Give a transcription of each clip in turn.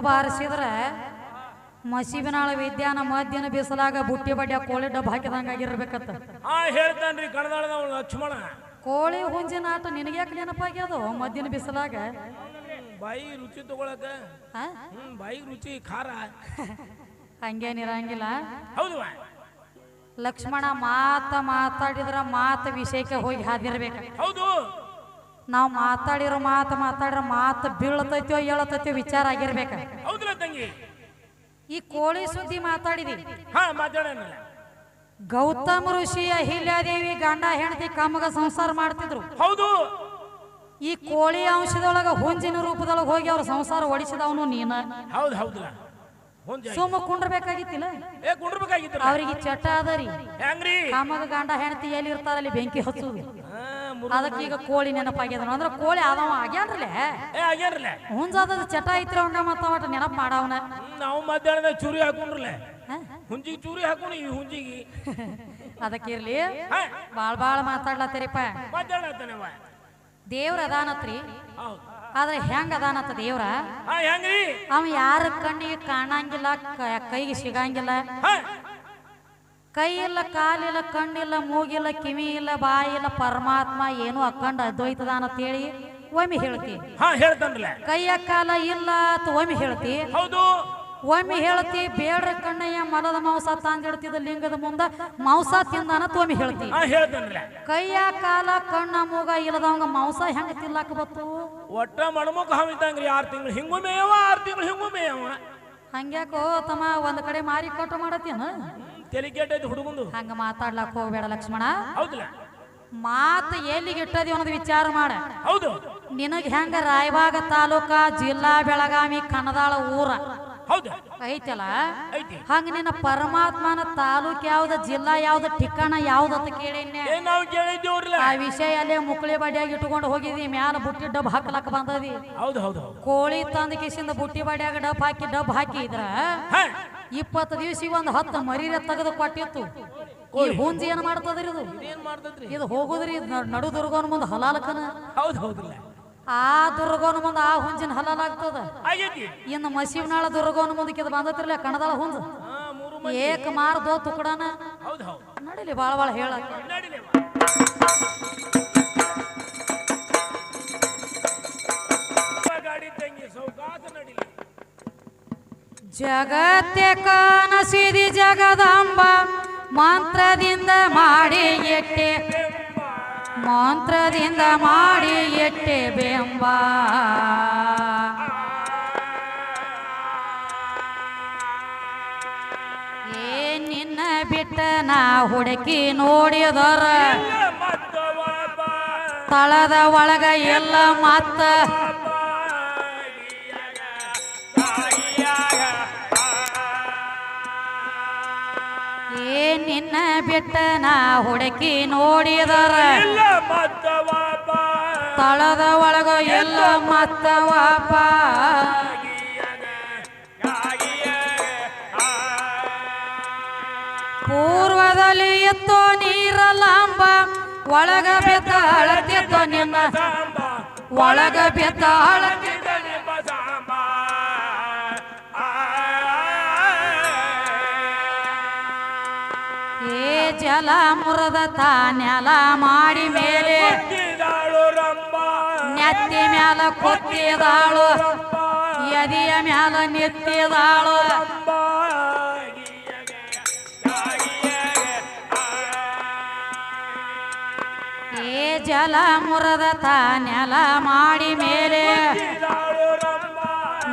ಬಾರಿಸಿದ್ರ ಮಸೀಬಿನಾಳ ವಿದ್ಯಾನ ಮಧ್ಯಾಹ್ನ ಬಿಸಲಾಗ ಬುಟ್ಟಿ ಬಡ್ಡಿ ಕೋಳಿ ಡಬ್ಬ ಹಾಕಿದಂಗ ಆಗಿರ್ಬೇಕತ್ತ. ಹಾ ಹೇಳ್ತಾನ್ರಿ ಲಕ್ಷ್ಮಣ. ಕೋಳಿ ಹುಂಜಿನ ಆಟ ನಿನಗ್ಯಾಕೆ ನೆನಪಾಗ್ಯದ ಮಧ್ಯಾಹ್ನ ಬಿಸಲಾಗ? ಬಾಯಿ ರುಚಿ ತಗೊಳಕ? ಆ? ಹ್ಮ್ ಬಾಯಿ ರುಚಿ ಖಾರ. ಹಂಗೇನಿರಂಗಿಲ್ಲ ಹೌದು ಲಕ್ಷ್ಮಣ ಮಾತ ಮಾತಾಡಿದ್ರ ಮಾತ ವಿಷಯಕ್ಕೆ ಹೋಗಿ ಹಾದಿರ್ಬೇಕು. ಹೌದು. ನಾವು ಮಾತಾಡಿರೋ ಮಾತು ಮಾತಾಡಿರೋ ಮಾತು ಬೀಳತೈತೋ ಹೇಳತೈತೋ ವಿಚಾರ ಆಗಿರ್ಬೇಕ. ಹೌದಲ್ಲ ತಂಗಿ. ಈ ಕೋಳಿ ಸುದ್ದಿ ಮಾತಾಡಿದಿ? ಹಾ ಗೌತಮ ಋಷಿ ಅಹಿಲ್ಯಾದೇವಿ ಗಂಡ ಹೆಂಡತಿ ಕಮ್ಮಗ ಸಂಸಾರ ಮಾಡ್ತಿದ್ರು. ಹೌದು. ಈ ಕೋಳಿ ಅಂಶದೊಳಗ ಹುಂಜಿನ ರೂಪದೊಳಗ ಹೋಗಿ ಅವ್ರ ಸಂಸಾರ ಒಡಿಸಿದವನು ನೀನ. ಹೌದು ಹೌದಲ್ಲ ಹೊಂಜ ಸುಮ್ಮ ಕುಂಡ್ರಬೇಕಾಗಿತ್ತಿಲ್ಲ? ಏ ಕುಂಡ್ರಬೇಕಾಗಿತ್ತಲ್ಲ? ಅವ್ರಿಗೆ ಚಟ ಅದರಿ ಹೆಂಗ್ರಿ? ಕಾಮದ ಗಂಡ ಹೆಂಡತಿ ಎಲ್ಲಿ ಇರ್ತಾರಲ್ಲಿ ಬೆಂಕಿ ಹಚ್ಚುದು. ಅದಕ್ಕೀಗ ಅದಕ್ಕೆ ಈಗ ಕೋಳಿ ನೆನಪಾಗ್ಯದನು. ಅಂದ್ರ ಕೋಳಿ ಆದವ ಆಗ್ಯಾನ್ರಲ್ಲ ಏ ಹುಂಜಾದ ಚಟ ಐತ್ರ ಅವ್ನ ಮತ್ತ ನೆನಪ್ ನೆನಪು ಮಾಡವನ. ನಾವು ಮಧ್ಯಾಹ್ನದಾಗ ಚೂರಿ ಹಾಕೊಂಡ್ರಲ್ಲ ಹ? ಹುಂಜಿಗೆ ಚೂರಿ ಹಾಕೊಂಡು ಈ ಹುಂಜಿಗೆ. ಅದಕ್ಕೆ ಇರ್ಲಿ. ಬಾಳ್ ಬಾಳ್ ಮಾತಾಡ್ಲತ್ತರಿಪ್ಪ. ದೇವ್ರ ಅದಾನತ್ರಿ. ಹೌದು. ಆದ್ರೆ ಹೆಂಗ ಅದಾನತ್ತ ದೇವ್ರ? ಹಾ ಹೆಂಗ್ರಿ? ಅವ ಯಾರ ಕಣ್ಣಿಗೆ ಕಾಣಂಗಿಲ್ಲ ಕ- ಕೈಗೆ ಸಿಗಂಗಿಲ್ಲ. ಹಾ! ಕೈ ಇಲ್ಲ ಕಾಲಿಲ್ಲ ಕಣ್ಣಿಲ್ಲ ಮೂಗಿಲ್ಲ ಕಿವಿ ಇಲ್ಲ ಬಾಯಿ ಇಲ್ಲ ಪರಮಾತ್ಮ ಏನು ಅಕ್ಕಂಡ ಹೇಳಿ ಒಮ್ಮೆ ಹೇಳ್ತಿ. ಹಾ ಹೇಳ್ತಾನಲ್ಲ ಕೈಯ ಕಾಲ ಇಲ್ಲ ಅಂತ ಒಮ್ಮೆ ಹೇಳ್ತಿ. ಹೌದು. ಒಮ್ಮೆ ಹೇಳ್ತಿ ಬೇಡ್ರ ಕಣ್ಣಯ್ಯ ಮರದ ಮಾಂಸ ತಂದಿಡ್ತಿದ್ದ ಲಿಂಗದ ಮುಂದ ಮಾಂಸ ತಿಂದಾನ ಒಮ್ಮೆ ಹೇಳ್ತಿ. ಕೈಯ ಕಾಲ ಕಣ್ಣ ಮೂಗ ಇಲ್ಲದವಂಗ ಮಾಂಸ ಹೆಂಗ ತಿನ್ಲಾಕ ಬತ್ತು? ಒಟ್ಟ ಮಣಮುಖ ಹಾವಿದ್ದಂಗ್ರಿ ಆರು ತಿಂಗಳು ಹಿಂಗು ಆರು ತಿಂಗಳು ಹಿಂಗು ಮೇಯವ ಹಂಗ್ಯಾಕೋ ತಮ್ಮ ಒಂದ್ ಕಡೆ ಮಾರಿ ಕಟ್ಟು ಮಾಡತ್ತೇನ? ತಲೆ ಕೆಟ್ಟೈತಿ ಹುಡುಗಂದು. ಹಂಗ ಮಾತಾಡ್ಲಾಕ ಹೋಗ್ಬೇಡ ಲಕ್ಷ್ಮಣ. ಹೌದಲ್ಲ? ಮಾತು ಎಲ್ಲಿಗೆ ಇಟ್ಟದಿ ಅನ್ನೋದು ವಿಚಾರ ಮಾಡ. ಹೌದು. ನಿನಗ್ ಹೆಂಗ ರಾಯಭಾಗ ತಾಲೂಕ ಜಿಲ್ಲಾ ಬೆಳಗಾವಿ ಕನ್ನದಾಳ ಊರ. ಹೌದು. ಐತಲ್ಲ? ಐತಿ. ಹಂಗ ನಿನ್ನ ಪರಮಾತ್ಮನ ತಾಲೂಕ್ ಯಾವ್ದ ಜಿಲ್ಲಾ ಯಾವ್ದ ಠಿಕಾಣ ಯಾವ್ದಂತ ಅಂತ ಏ ನಾವು ಕೇಳಿದ್ದೇವ್ರಲ್ಲ ಆ ವಿಷಯ ಅಲ್ಲೇ ಮುಕ್ಳಿ ಬಡಿಯಾಗಿ ಇಟ್ಕೊಂಡು ಹೋಗಿದ್ವಿ ಮ್ಯಾಲ ಬುಟ್ಟಿ ಡಬ್ ಹಾಕ್ಲಕ್ ಬಂದದಿ ಹೌದು ಹೌದು ಹೌದು. ಕೋಳಿ ತಂದ ಕಿಸಿಂದ ಬುಟ್ಟಿ ಬಾಡಿಯಾಗ ಡಬ್ ಹಾಕಿ ಡಬ್ ಹಾಕಿದ್ರ ಇದ್ರ ಇಪ್ಪತ್ತು ದಿವಸಿಗೆ ಒಂದು ಹತ್ತು ಮರೀರ ತೆಗೆದು ಕೊಟ್ಟಿತ್ತು. ಈ ಹುಂಜಿ ಏನ್ ಮಾಡ್ತದ್ರಿ ಇದು? ಏನ್ ಮಾಡ್ತದ್ರಿ? ಇದು ಹೋಗುದ್ರಿ ನಡು ದುರ್ಗೋನ್ ಮುಂದೆ ಹಲಾಲಕನ. ಹೌದು ಹೌದಿಲ್ಲ ಆ ದುರ್ಗೋನ ಮುಂದೆ ಆ ಹುಂಜಿನ ಹಲಾಲಾಗ್ತದ ಇನ್ನು ಮಸೀವ್ನಾಳ ದುರ್ಗೋನ್ ಇದು ಬಂದತಿರ್ಲ ಕಣದಾಳ ಹುಂಜ. ಮಂದಿ. ಏಕ ಮಾರ್ದೋ ತುಕಡನ. ನಡಿಲಿ ಬಾಳ ಬಾಳ ಹೇಳ. ಜಗತ್ತೆ ಕಾನಸಿದಿ ಜಗದಾಂಬ. ಮಂತ್ರದಿಂದ ಮಾಡಿ ಎಟ್ಟೆ ಮಂತ್ರದಿಂದ ಮಾಡಿ ಎಟ್ಟೆ ಬೆಂಬ. ಏ ನಿನ್ನ ಬಿಟ್ಟ ನಾ ಹುಡುಕಿ ನೋಡಿದರ. ತಳದ ಒಳಗ ಎಲ್ಲ ಮತ್ತ ಏ ನಿನ್ನ ಬಿಟ್ಟ ನಾ ಹುಡುಕಿ ನೋಡಿದರ? ತಳದ ಒಳಗ ಎಲ್ಲ ಮತ್ತ ವಾಪ ಪೂರ್ವದಲ್ಲಿ ಎತ್ತೋ ನೀರಲಾಂಬ ಒಳಗ ಬೆತ್ತ ಅಳತಿತ್ತೋ ನಿನ್ನ. ಒಳಗ ಬೆತ್ತ ಅಳತಿ ಜಲ ಮುರದ ತಾನೆಲ ಮಾಡಿ ಮೇಲೆ ನೆತ್ತಿ ಮ್ಯಾಲ ಕೊತ್ತಿದಾಳು ಎದಿಯ ಮ್ಯಾಲ ನೆತ್ತಿದಾಳು ಏ ಜಲ ಮುರದ ತಾನೆಲ ಮಾಡಿ ಮೇಲೆ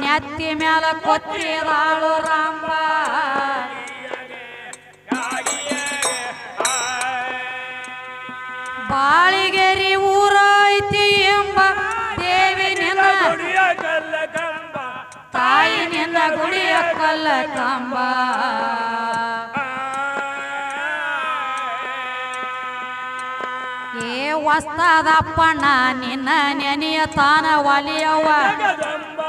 ನೆತ್ತಿ ಮ್ಯಾಲ ಕೊತ್ತಿದಾಳು ರಂಬ ಬಾಳಿಗೆರಿ ಊರ ಐತಿ ಎಂಬ ದೇವಿ ನಿನ್ನ ತಾಯಿ ನಿನ್ನ ಗುಡಿಯ ಕಲ್ಲ ಕಂಬ ಏ ವಸ್ತದಪ್ಪಣ್ಣ, ನಿನ್ನ ನೆನೆಯ ತಾನ ಒಲಿಯವ ಜಗದಂಬ.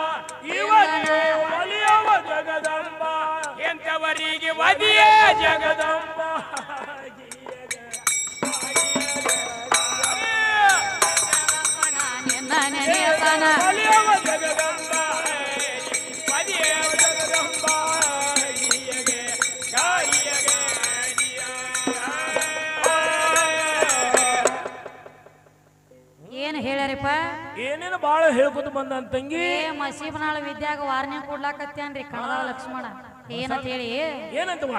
ಎಂತವರಿಗೆ ವದಿಯೇ ಜಗದಂಬ. ಏನೇನು ಬಾಳ ಹೇಳ್ಕೊತ ಬಂದ ತಂಗಿ. ಏ ಮಸೀಬನಾಳ ವಿದ್ಯಾಗ ವಾರ್ನಿಂಗ್ ಕೊಡ್ಲಾಕತ್ತೇನ್ರಿ ಕಣದಾಳ ಲಕ್ಷ್ಮಣ? ಏನಂತ ಹೇಳಿ? ಏನಂತವ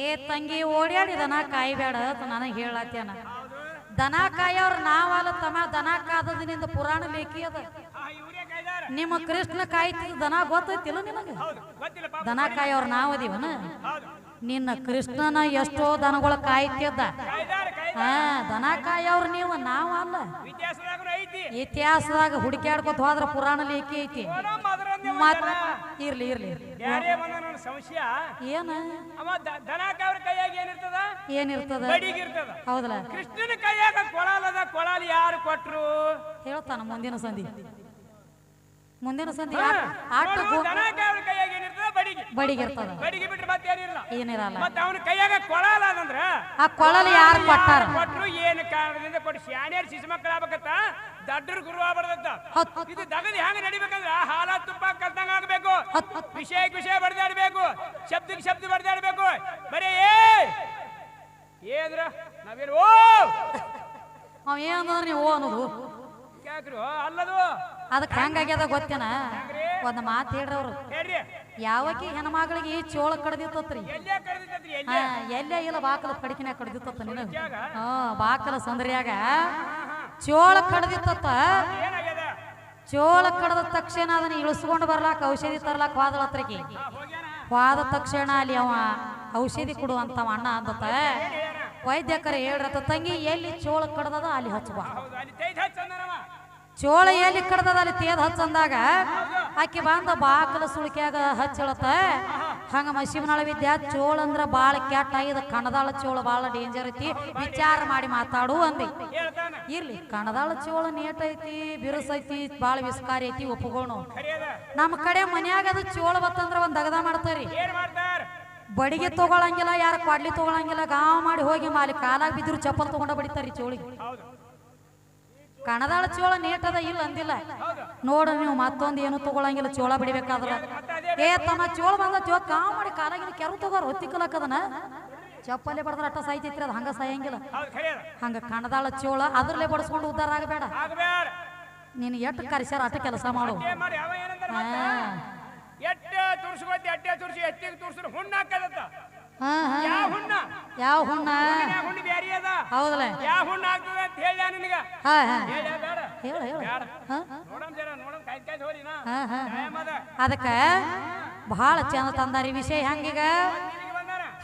ಏ ತಂಗಿ ಓಡ್ಯಾಡಿ ದನ ಕಾಯ್ಬೇಡ ಅಂತ ನನಗೆ ಹೇಳತ್ತೇನ ದನ ಕಾಯೋರ್ ನಾವಲ್ಲ ತಮ್ಮ ದನ ಕಾದದಿನಿಂದ ಪುರಾಣ ಲೇಖಿ ಅದ. ನಿಮ್ಮ ಕೃಷ್ಣ ಕಾಯ್ತಿದ್ದ ದನ ಗೊತ್ತೈತಿಲ್ಲ ನಿಮಗೆ ದನ ಕಾಯೋರ್ ನಾವದಿವನ? ಅದೀವನ ನಿನ್ನ ಕೃಷ್ಣನ ಎಷ್ಟೋ ದನಗಳ ಕಾಯ್ತಿದ್ದ. ಹಾ ದನ ಕಾಯವ್ರ ನೀವು ನಾವ ಅಲ್ಲ. ಇತಿಹಾಸದಾಗ ಹುಡುಕ್ಯಾಡ್ಕೊತ ಹೋದ್ರ ಪುರಾಣ ಲೇಖಿ ಐತಿ. ಇರ್ಲಿ ಇರ್ಲಿ. ಸಂಶಯ? ಏನ? ಏನಿರ್ತದ? ಹೌದಲ್ಲ. ಕೃಷ್ಣನ ಕೈಯಾಗ ಕೊಳಲದ ಕೊಳಲ್ ಯಾರು ಕೊಟ್ರು? ಹೇಳ್ತಾನ ಮುಂದಿನ ಸಂಧಿ. ಮುಂದಿನ ಸಂಧಿ ಆಟ- ಕೈಯಾಗ ಬಡಿಗೆ ಇರ್ತದ ಬಡಿಗೆ ಬಿಟ್ರೆ ಮತ್ತೇನಿಲ್ಲ ಏನಿರಲ್ಲ. ಮತ್ತ ಅವನ ಕೈಯಾಗ ಕೊಳಲ ಅದಂದ್ರ? ಆ ಕೊಳಲ ಯಾರು ಕೊಟ್ಟಾರ? ಕೊಟ್ರು ಏನು ಕಾರಣದಿಂದ ಕೊಟ್ಟು ಶಾಣ್ಯಾರ ಶಿಶು ಮಕ್ಕಳ ಆಗ್ಬೇಕತ್ತ ದಡ್ಡರು ಗುರು ಆಗ್ಬಾರ್ದತ್ತ ಇದು ದಗದ್ ಹೆಂಗ ನಡಿಬೇಕಂದ್ರ? ಹಾಲ ತುಪ್ಪ ಕಲ್ತಂಗ ಆಗ್ಬೇಕು. ವಿಷಯಕ್ಕೆ ವಿಷಯ ಬಡ್ದಾಡ್ಬೇಕು. ಶಬ್ದಕ್ಕೆ ಶಬ್ದ ಬಡ್ದಾಡ್ಬೇಕು. ಬರೀ ಏ! ಏದ್ರ ನಾವೇನು ಓ! ಅವ ಏನಂದ್ರ ನೀವು ಓ ಅನ್ನೋದು? ಯಾಕ್ರು? ಅಲ್ಲದು? ಅದಕ್ಕೆ ಹೆಂಗಾಗ್ಯದ ಗೊತ್ತೇನ? ಒಂದ್ ಮಾತು ಹೇಳ್ರಿ ಅವ್ರು. ಹೇಳ್ರಿ. ಯಾವಕಿ ಹೆಣ್ಮಗಳಿಗೆ ಈ ಚೋಳ ಕಡ್ದಿತ್ತತ್ರಿ ಎಲ್ಲ ಕರೆದಿದ್ದತ್ರಿ ಹಾ ಎಲ್ಲೇ ಇಲ್ಲ ಬಾಕಲ ಪಡಿಕಿನ ಕಡ್ದಿತ್ತ ಹಾ ಬಾಕಲ ಸಂದ್ರಿಯಾಗ. ಚೋಳ ಕಡ್ದಿತ್ತ ಚೋಳ ಕಡ್ದ ತಕ್ಷಣ ಅದನ್ನ ಇಳಿಸ್ಕೊಂಡು ಬರ್ಲಾಕ ಔಷಧಿ ತರ್ಲಾಕ ಹೋದಳ ಹತ್ರಕ್ಕೆ ಹೋದ ತಕ್ಷಣ ಅಲ್ಲಿ ಅವ ಔಷಧಿ ಕೊಡು ಅಂತ ಅಣ್ಣ ಅಂದತ್ತ. ವೈದ್ಯಕರ ಹೇಳ್ರತ ತಂಗಿ ಎಲ್ಲಿ ಚೋಳ ಕಡ್ದದ ಅಲ್ಲಿ ಹಚ್ಚಬಾ. ಚೋಳ ಎಲ್ಲಿ ಕಡ್ದದ ಅಲ್ಲಿ ತೇದ್ ಹಚ್ಚಂದಾಗ ಆಕಿ ಬಂದ ಬಾಕಲ ಸುಳಿಕ್ಯಾಗ ಹಚ್ಚಳತ್ತ. ಹಂಗ ಮಶಿಮನಾಳ ವಿದ್ಯಾ ಚೋಳ ಅಂದ್ರ ಬಾಳ ಕೆಟ್ಟ ಇದ, ಕಣದಾಳ ಚೋಳ ಬಾಳ ಡೇಂಜರ್ ಐತಿ. ವಿಚಾರ ಮಾಡಿ ಮಾತಾಡು ಅಂದಿ. ಇರ್ಲಿ, ಕಣದಾಳ ಚೋಳ ನೇಟ್ ಐತಿ ಬಿರುಸೈತಿ ಬಾಳ ವಿಸ್ಕಾರಿ ಐತಿ ಕರಿಯದ ನಮ್ಮ ಕಡೆ ಮನ್ಯಾಗ ಅದು ಚೋಳ ಬತ್ತಂದ್ರ ಒಂದ್ ದಗದ ಮಾಡ್ತಾರಿ. ಬಡಿಗೆ ತಗೊಳಂಗಿಲ್ಲ, ಯಾರ ಕೊಡ್ಲಿ ತಗೊಳಂಗಿಲ್ಲ, ಗಾವ್ ಮಾಡಿ ಹೋಗಿ ಮಾಲಿ, ಕಾಲಾಗ ಬಿದ್ರು ಚಪ್ಪಲ್ ತಗೊಂಡ ಬಡಿತಾರಿ ಚೋಳಿಗೆ. ಕಣದಾಳ ಚೋಳ ನೀಟದ ಇಲ್ಲ ಅಂದಿಲ್ಲ. ನೋಡು ನೀವು ಮತ್ತೊಂದು ಏನು ತಗೊಳಂಗಿಲ್ಲ ಚೋಳ ಬಿಡಬೇಕಾದ್ರ. ಏ ತಮ್ಮ ಚೋಳ ಬಂದ ಚೋ ಕಾ ಮಾಡಿ ಕಾಲಾಗಿನ ಕೆರು ತಗೋರ್ ಹೊತ್ತಿಕ್ಕಲಕ್ಕದನ ಚಪ್ಪಲಿ ಬಡದ್ರ ಅಟ್ಟ ಸಾಯ್ತಿತ್ರಿ ಅದು ಹಂಗ ಸಾಯಂಗಿಲ್ಲ. ಹಂಗ ಕಣದಾಳ ಚೋಳ ಅದ್ರಲ್ಲೇ ಬಡಿಸ್ಕೊಂಡು ಉದ್ದಾರ ಆಗಬೇಡ. ನೀನು ಎಷ್ಟು ಕರೆಸ್ಯಾರ ಅಟ್ಟ ಕೆಲಸ ಮಾಡು. ಎಟ್ಟೆ ತುರ್ಸ್ಕೊತಿ ಎಟ್ಟೆ ತುರ್ಸಿ ಎಟ್ಟಿಗೆ ತುರ್ಸ್ರು ಹುಣ್ಣ ಹಾಕದತ್ತ ಹಾ ಹಾ ಯಾವ ಹುಣ್ಣ? ಯಾವ ಹುಣ್ಣ? ಹುಣ್ಣ ಬ್ಯಾರಿ ಅದ. ಹೌದಲ್ಲ ಯಾವ ಹುಣ್ಣ ಆಗ್ತದ ಅಂತ ಹೇಳ ನಿನಗ? ಹಾ ಹಾ. ಹೇಳ ಬೇಡ. ಹೇಳ ಹೇಳ. ಬೇಡ. ನೋಡಮ್ ಜರ ನೋಡಮ್ ಹಾ ಟೈಮ್ ಅದ. ಅದಕ್ಕ ಬಹಳ ಚಂದ ತಂದಾರಿ ವಿಷಯ ಹೆಂಗೀಗ.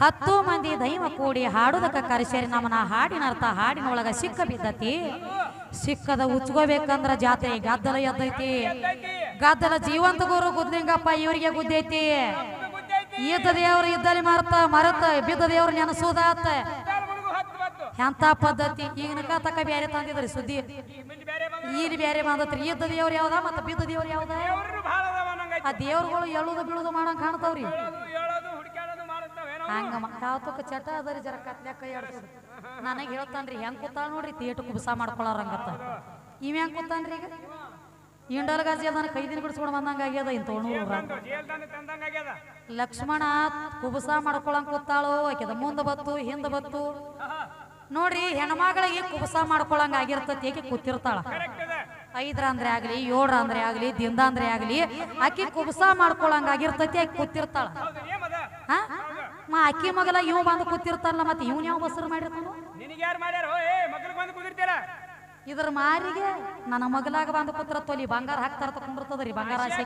ಹತ್ತು ಮಂದಿ ದೈವ ಕೂಡಿ ಹಾಡುದಕ್ಕ ಕರೆಸೇರಿ ನಮ್ಮನ್ನ ಹಾಡಿನ ಅರ್ಥ ಹಾಡಿನೊಳಗ ಸಿಕ್ಕ ಬಿದ್ದತಿ. ಸಿಕ್ಕದ ಉಚ್ಕೋಬೇಕಂದ್ರ ಜಾತ್ರೆ ಗದ್ದಲ ಎದ್ದೈತಿ. ಎದ್ದೈತಿ. ಗದ್ದಲ ಜೀವಂತ ಗುರು ಗುದ್ದಿಂಗಪ್ಪ ಇವರಿಗೆ ಗುದ್ದೈತಿ. ಇದು ದೇವರು ಇದ್ದಲ್ಲಿ ಮರತ ಮರತ, ಬಿದ್ದ ದೇವ್ರು ನೆನಸುದಾತ ಎಂತ ಪದ್ಧತಿ? ಈಗಿನ ತಕ ಬೇರೆ ತಂದಿದ್ರಿ ಸುದ್ದಿ. ಈ ಮಂದಿ ಬೇರೆ ಬಂದತ್ರಿ. ಇದ್ದ ದೇವ್ರು ಯಾವ್ದ ಮತ್ತ ಬಿದ್ದ ದೇವ್ರು ಯಾವ್ದ? ಆ ದೇವ್ರಗಳು ಎಳುದು ಬೀಳುದು ಮಾಡಂಗ್ ಕಾಣ್ತಾವ್ರಿ. ಹಂಗ ಯಾವತ್ತಕ್ಕ ಚಟ ಅದರಿ ಜರ ಕತ್ಲೆ ಕೈ ಆಡ್ತದ ನನಗೆ ಹೇಳ್ತಾನ್ರಿ, ಹೆಂಗ್ ಕೂತಾಳ ನೋಡ್ರಿ ತೇಟು ಕುಬಸ ಮಾಡ್ಕೊಳಾರಂಗತ್ತ ಇವ್ ಹೆಂಗ್ ಕೂತಾನ್ರಿ ಈಗ? ಇಂಡಲ್ ಗಾಜಿ ಅದನ್ನ ಕೈದಿನ ಬಿಡಿಸ್ಕೊಂಡು ಬಂದಂಗ ಆಗ್ಯದ ಇಂತ ಲಕ್ಷ್ಮಣ ಕುಬುಸ ಮಾಡ್ಕೊಳಂಗ್ ಕೂತಾಳು, ಆಕೆದ ಮುಂದ ಬತ್ತು, ಹಿಂದ ಬತ್ತು. ನೋಡ್ರಿ, ಹೆಣ್ಮಗಳಿಗೆ ಕುಬುಸ ಮಾಡ್ಕೊಳಂಗ ಆಗಿರ್ತತಿ ಏಕೆ ಕೂತಿರ್ತಾಳ. ಐದ್ರ ಅಂದ್ರೆ ಆಗ್ಲಿ, ಏಳ್ರ ಅಂದ್ರೆ ಆಗ್ಲಿ, ದಿಂದ ಅಂದ್ರೆ ಆಗ್ಲಿ, ಆಕಿ ಕುಬಸ ಮಾಡ್ಕೊಳಂಗ ಆಗಿರ್ತತಿ, ಆಕಿ ಕೂತಿರ್ತಾಳ. ಮಾ ಅಕ್ಕಿ ಮಗಲ ಇವ್ ಬಂದು ಕೂತಿರ್ತಾರಲ್ಲ ಮತ್ತೆ ಇವ್ನ ಯಾವ ಬಸರು ಮಾಡಿರ್ತಾನ? ಇದ್ರ ಮಾರಿಗೆ ನನ್ನ ಮಗಲಾಗ ಬಂದು ತೊಲಿ, ಬಂಗಾರ ಹಾಕ್ತಾರ ತಕೊಂಡಿರ್ತದ್ರಿ ಬಂಗಾರ ಆಸೆ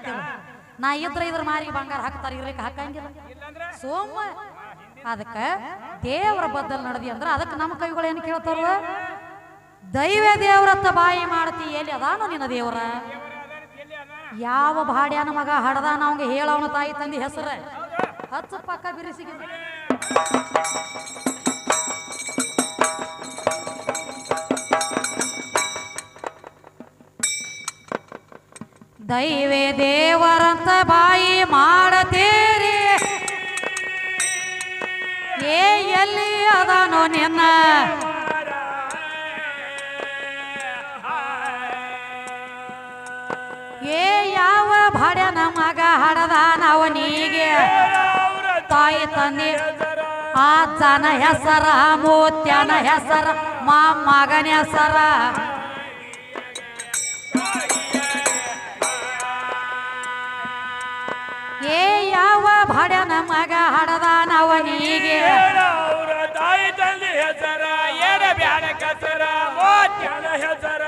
ನಾ ಇದ್ರ ಇದ್ರ ಮಾರಿಗೆ ಬಂಗಾರ ಹಾಕ್ತಾರ ಇರ್ಲಿಕ್ಕೆ ಹಾಕಂಗಿಲ್ಲ. ಸೋಮ. ಅದಕ್ಕ ದೇವರ ಬದ್ದಲ್ ನಡೆದಿ ಅಂದ್ರ ಅದಕ್ಕೆ ನಮ್ಮ ಕೈಗಳು ಏನು ಕೇಳ್ತಾರ? ದೈವ ದೇವ್ರತ್ತ ಬಾಯಿ ಮಾಡ್ತಿ ಎಲ್ಲಿ ಅದಾನು ನಿನ್ನ ದೇವರ? ಯಾವ ಭಾಡ್ಯಾನ ಮಗ ಹಡ್ದಾನ ಅವಂಗ ಹೇಳವನ ತಾಯಿ ತಂದಿ ಹೆಸರ? ಹತ್ತು ಪಕ್ಕ ಬಿರಿಸಿಗೆ ದೈವೇ ದೇವರಂತ ಬಾಯಿ ಮಾಡತೀರಿ. ಏ, ಎಲ್ಲಿ ಅದಾನೋ ನಿನ್ನ? ಏ, ಯಾವ ಭಾಡ್ಯನ ಮಗ ಹಡದ ಅವನಿಗೆ ಅವರ ತಾಯಿ ತಂದೆ ಹೆಸರ ಆ ಜನ ಹೆಸರ, ಮೂತ್ಯನ ಹೆಸರ ಮಗನ ಹೆಸರ. ಏ ಯಾವ ಭಾಡ್ಯನ ಮಗ ಹಡದ ಅವನಿಗೆ? ಅವರ ತಾಯಿ ತಂದೆ ಹೆಸರ ಏನ ಬ್ಯಾಡ ಕಸರ ಮೋತ್ಯ ಜನ ಹೆಸರ.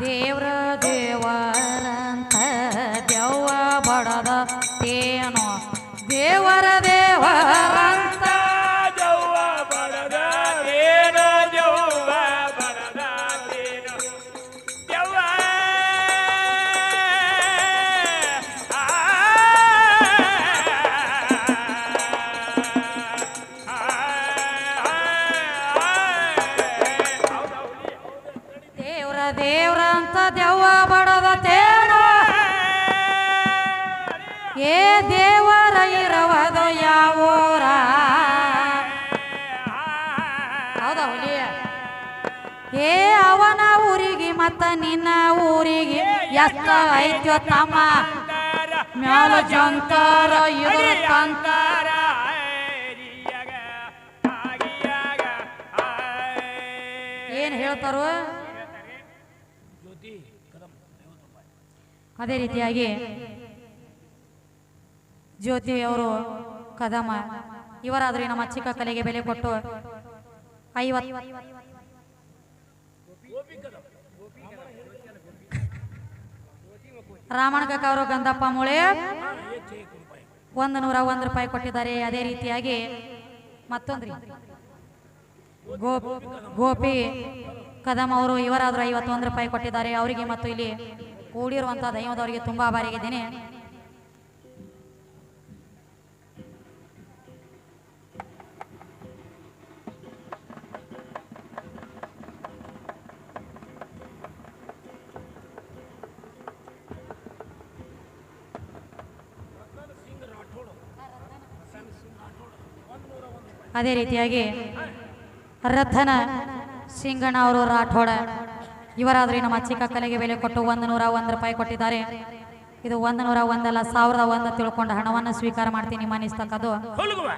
ದೇವ್ರ ದೇವರಂತ ದೆವ್ವ ಬಡದ ತೇನೋ. ದೇವರ ನಿನ್ನ ಊರಿಗೆ. ಎಷ್ಟ ಐತ್ಯೋ ತಮ್ಮ. ಮ್ಯಾಲ ಜಂತಾರ ಇದ್ರ ಕಂತಾರ ಏನ್ ಹೇಳ್ತಾರೋ? ಅದೇ ರೀತಿಯಾಗಿ ಜ್ಯೋತಿ ಅವರು ಕದಮ. ಇವರಾದ್ರೆ ನಮ್ಮ ಚಿಕ್ಕ ಕಲೆಗೆ ಬೆಲೆ ಕೊಟ್ಟು ಐವತ್ ರಾಮಣ ಕಾಕ ಅವರು ಗಂಧಪ್ಪ ಮುಳೆ. ಒಂದು ನೂರ ಒಂದು ರೂಪಾಯಿ ಕೊಟ್ಟಿದ್ದಾರೆ. ಅದೇ ರೀತಿಯಾಗಿ ಮತ್ತೊಂದ್ರಿ. ಗೋಪ್ ಕದಮ್ ಅವರು ಇವರಾದ್ರೂ ಐವತ್ತೊಂದು ರೂಪಾಯಿ ಕೊಟ್ಟಿದ್ದಾರೆ. ಅವರಿಗೆ ಮತ್ತು ಇಲ್ಲಿ ಕೂಡಿರುವಂತಹ ದೈವದವರಿಗೆ ತುಂಬಾ ಆಭಾರಿಯಾಗಿದ್ದೇನೆ ಅದೇ ರೀತಿಯಾಗಿ ರಥನ ಸಿಂಗಣ್ಣ ಅವರು, ರಾಠೋಡ ಇವರಾದ್ರೆ ನಮ್ಮ ಚಿಕ್ಕ ಕಲೆಗೆ ಬೆಲೆ ಕೊಟ್ಟು ಒಂದು ನೂರ ಒಂದು ರೂಪಾಯಿ ಕೊಟ್ಟಿದ್ದಾರೆ. ಇದು ಒಂದು ನೂರ ಒಂದಲ್ಲ, ಸಾವಿರದ ಒಂದು ತಿಳ್ಕೊಂಡು ಹಣವನ್ನು ಸ್ವೀಕಾರ ಮಾಡ್ತೀನಿ ಮನಿಸ್ತಕ್ಕದ್ದು ಹುಲ್ಗುವ.